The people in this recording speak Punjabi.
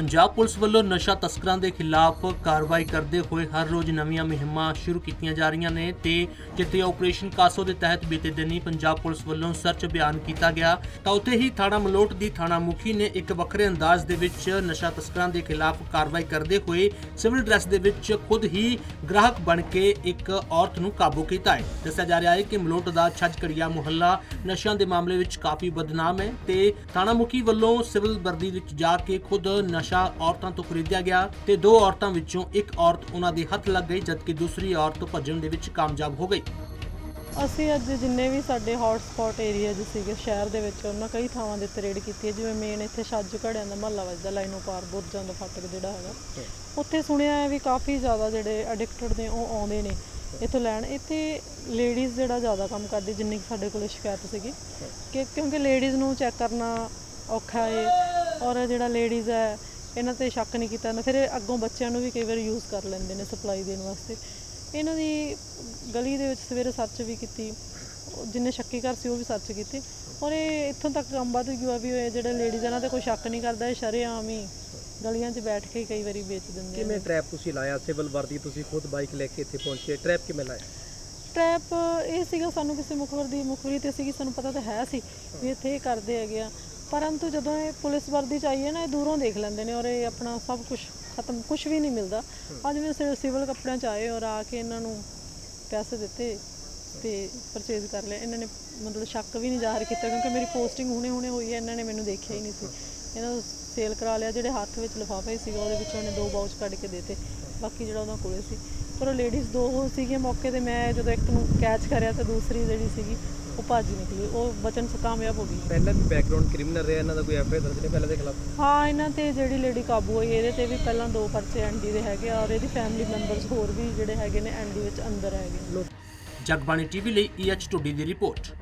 ਪੰਜਾਬ ਪੁਲਿਸ ਵੱਲੋਂ ਨਸ਼ਾ ਤਸਕਰਾਂ ਦੇ ਖਿਲਾਫ ਕਾਰਵਾਈ ਕਰਦੇ ਹੋਏ ਹਰ ਰੋਜ਼ ਨਵੀਆਂ ਮੁਹਿੰਮਾਂ ਸ਼ੁਰੂ ਕੀਤੀਆਂ ਜਾ ਰਹੀਆਂ ਨੇ ਤੇ ਜਿੱਥੇ ਆਪਰੇਸ਼ਨ ਕਾਸੋ ਦੇ ਤਹਿਤ ਬੀਤੇ ਦਿਨੀ ਪੰਜਾਬ ਪੁਲਿਸ ਵੱਲੋਂ ਸਰਚ ਅਭਿਆਨ ਕੀਤਾ ਗਿਆ, ਤਾਂ ਉੱਥੇ ਹੀ ਥਾਣਾ ਮਲੋਟ ਦੀ ਥਾਣਾ ਮੁਖੀ ਨੇ ਇੱਕ ਵੱਖਰੇ ਅੰਦਾਜ਼ ਦੇ ਵਿੱਚ ਨਸ਼ਾ ਤਸਕਰਾਂ ਦੇ ਖਿਲਾਫ ਕਾਰਵਾਈ ਕਰਦੇ ਹੋਏ ਸਿਵਲ ਡਰੈਸ ਦੇ ਵਿੱਚ ਖੁਦ ਹੀ ਗ੍ਰਾਹਕ ਬਣ ਕੇ ਇੱਕ ਔਰਤ ਨੂੰ ਕਾਬੂ ਕੀਤਾ ਹੈ। ਦੱਸਿਆ ਜਾ ਰਿਹਾ ਹੈ ਕਿ ਮਲੋਟ ਦਾ ਛੱਜਕੜੀਆ ਮੁਹੱਲਾ ਨਸ਼ਿਆਂ ਦੇ ਮਾਮਲੇ ਵਿੱਚ ਕਾਫੀ ਬਦਨਾਮ ਹੈ ਤੇ ਥਾਣਾ ਮੁਖੀ ਵੱਲੋਂ ਸਿਵਲ ਵਰਦੀ ਵਿੱਚ ਜਾ ਕੇ ਖੁਦ ਨਸ਼ਾ ਔਰਤਾਂ ਤੋਂ ਖਰੀਦਿਆ ਗਿਆ ਤੇ ਦੋ ਔਰਤਾਂ ਵਿੱਚੋਂ ਇੱਕ ਔਰਤ ਉਹਨਾਂ ਦੇ ਹੱਥ ਲੱਗ ਗਈ ਜਦਕਿ ਦੂਸਰੀ ਔਰਤ ਭੱਜਣ ਦੇ ਵਿੱਚ ਕਾਮਯਾਬ ਹੋ ਗਈ। ਅਸੀਂ ਅੱਜ ਜਿੰਨੇ ਵੀ ਸਾਡੇ ਹੌਟ ਸਪੌਟ ਏਰੀਆਜ਼ ਸੀਗੇ ਸ਼ਹਿਰ ਦੇ ਵਿੱਚ ਉਹਨਾਂ ਕਈ ਥਾਵਾਂ ਦੇ ਉੱਤੇ ਰੇਡ ਕੀਤੀ ਹੈ। ਜਿਵੇਂ ਮੇਨ ਇੱਥੇ ਛੱਜ ਘੜਿਆਂ ਦਾ ਮਹੱਲਾ ਵੱਜਦਾ ਲਾਈਨੋ ਪਾਰ ਬੁਰਜਾਂ ਦਾ ਫਾਟਕ ਜਿਹੜਾ ਹੈਗਾ। ਉੱਥੇ ਸੁਣਿਆ ਹੈ ਵੀ ਕਾਫੀ ਜ਼ਿਆਦਾ ਜਿਹੜੇ ਐਡਿਕਟਡ ਨੇ ਉਹ ਆਉਂਦੇ ਨੇ ਇੱਥੋਂ ਲੈਣ। ਇੱਥੇ ਲੇਡੀਜ਼ ਜਿਹੜਾ ਜ਼ਿਆਦਾ ਕੰਮ ਕਰਦੀ ਜਿੰਨੀ ਕੁ ਸਾਡੇ ਕੋਲ ਸ਼ਿਕਾਇਤ ਸੀਗੀ ਕਿ ਕਿਉਂਕਿ ਲੇਡੀਜ਼ ਨੂੰ ਚੈੱਕ ਕਰਨਾ ਔਖਾ ਹੈ ਔਰ ਜਿਹੜਾ ਲੇਡੀਜ਼ ਹੈ ਇਹਨਾਂ ਤੇ ਸ਼ੱਕ ਨਹੀਂ ਕੀਤਾ ਜਾਂਦਾ। ਫਿਰ ਇਹ ਅੱਗੋਂ ਬੱਚਿਆਂ ਨੂੰ ਵੀ ਕਈ ਵਾਰ ਯੂਜ਼ ਕਰ ਲੈਂਦੇ ਨੇ ਸਪਲਾਈ ਦੇਣ ਵਾਸਤੇ। ਇਹਨਾਂ ਦੀ ਗਲੀ ਦੇ ਵਿੱਚ ਸਵੇਰੇ ਸਰਚ ਵੀ ਕੀਤੀ। ਜਿੰਨੇ ਸ਼ੱਕੀ ਘਰ ਸੀ ਉਹ ਵੀ ਸਰਚ ਕੀਤੀ। ਔਰ ਇਹ ਇੱਥੋਂ ਤੱਕ ਕੰਮ ਵੱਧ ਗਿਆ ਵੀ ਇਹ ਜਿਹੜੇ ਲੇਡੀਜ਼ ਇਹਨਾਂ ਤੇ ਕੋਈ ਸ਼ੱਕ ਨਹੀਂ ਕਰਦਾ ਇਹ ਸ਼ਰੇਆਮ ਹੀ ਗਲੀਆਂ 'ਚ ਬੈਠ ਕੇ ਕਈ ਵਾਰੀ ਵੇਚ ਦਿੰਦੇ ਕਿਵੇਂ ਨੇ। ਟਰੈਪ ਤੁਸੀਂ ਲਾਇਆ? ਸਿਵਲ ਵਰਦੀ ਤੁਸੀਂ ਖੁਦ ਬਾਈਕ ਲੈ ਕੇ ਇੱਥੇ ਪਹੁੰਚੇ। ਟਰੈਪ ਕਿਵੇਂ ਲਾਇਆ? ਟ੍ਰੈਪ ਇਹ ਸੀਗਾ ਸਾਨੂੰ ਕਿਸੇ ਮੁਖਬਰ ਦੀ ਮੁਖਬਰੀ ਤੇ ਸੀਗੀ ਸਾਨੂੰ ਪਤਾ ਤਾਂ ਹੈ ਸੀ ਵੀ ਇੱਥੇ ਇਹ ਕਰਦੇ ਹੈਗੇ ਆ। ਪਰੰਤੂ ਜਦੋਂ ਇਹ ਪੁਲਿਸ ਵਰਦੀ ਚ ਆਈ ਹੈ ਨਾ, ਇਹ ਦੂਰੋਂ ਦੇਖ ਲੈਂਦੇ ਨੇ ਔਰ ਇਹ ਆਪਣਾ ਸਭ ਕੁਝ ਖਤਮ ਕੁਝ ਵੀ ਨਹੀਂ ਮਿਲਦਾ। ਅੱਜ ਵੀ ਸਿਰ ਸਿਵਲ ਕੱਪੜਿਆਂ ਚ ਆਏ ਔਰ ਆ ਕੇ ਇਹਨਾਂ ਨੂੰ ਪੈਸੇ ਦਿੱਤੇ ਤੇ ਪਰਚੇਜ਼ ਕਰ ਲਿਆ। ਇਹਨਾਂ ਨੇ ਮਤਲਬ ਸ਼ੱਕ ਵੀ ਨਹੀਂ ਜ਼ਾਹਰ ਕੀਤਾ ਕਿਉਂਕਿ ਮੇਰੀ ਪੋਸਟਿੰਗ ਹੁਣੇ ਹੁਣੇ ਹੋਈ ਹੈ, ਇਹਨਾਂ ਨੇ ਮੈਨੂੰ ਦੇਖਿਆ ਹੀ ਨਹੀਂ ਸੀ। ਇਹਨਾਂ ਨੂੰ ਸੇਲ ਕਰਾ ਲਿਆ, ਜਿਹੜੇ ਹੱਥ ਵਿੱਚ ਲਿਫਾਫਾ ਹੀ ਸੀਗਾ ਉਹਦੇ ਵਿੱਚੋਂ ਉਹਨੇ ਦੋ ਬਾਊਚ ਕੱਢ ਕੇ ਦੇਤੇ। ਬਾਕੀ ਜਿਹੜਾ ਉਹਨਾਂ ਕੋਲੇ ਸੀ। ਪਰ ਉਹ ਲੇਡੀਜ਼ ਦੋ ਹੋ ਸੀਗੀਆਂ ਮੌਕੇ ਤੇ, ਮੈਂ ਜਦੋਂ ਇੱਕ ਨੂੰ ਕੈਚ ਕਰਿਆ ਤੇ ਦੂਸਰੀ ਜਿਹੜੀ ਸੀਗੀ ਉਹ ਭੱਜ ਨਿਕਲੀ ਉਹ ਬਚਨ ਚ ਕਾਮਯਾਬ ਹੋ ਗਈ। ਪਹਿਲਾਂ ਵੀ ਬੈਕਗ੍ਰਾਉਂਡ ਕ੍ਰਿਮੀਨਲ ਰਿਹਾ ਇਹਨਾਂ ਦਾ ਕੋਈ ਐਫਆਈਆਰ ਦਰਜ ਨਹੀਂ ਪਹਿਲਾਂ ਦੇ ਖਿਲਾਫ? ਹਾਂ ਇਹਨਾਂ ਤੇ ਜਿਹੜੀ ਲੇਡੀ ਕਾਬੂ ਹੋਈ ਇਹਦੇ ਤੇ ਵੀ ਪਹਿਲਾਂ ਦੋ ਪਰਚੇ ਐਨਡੀ ਦੇ ਹੈਗੇ ਆ ਔਰ ਇਹਦੀ ਫੈਮਿਲੀ ਮੈਂਬਰਸ ਹੋਰ ਵੀ ਜਿਹੜੇ ਹੈਗੇ ਨੇ ਐਨਡੀ ਵਿੱਚ ਅੰਦਰ ਹੈਗੇ ਜਗਬਾਣੀ ਟੀਵੀ ਲਈ ਈਐਚ ਟੁੱਡੀ ਦੀ ਰਿਪੋਰਟ।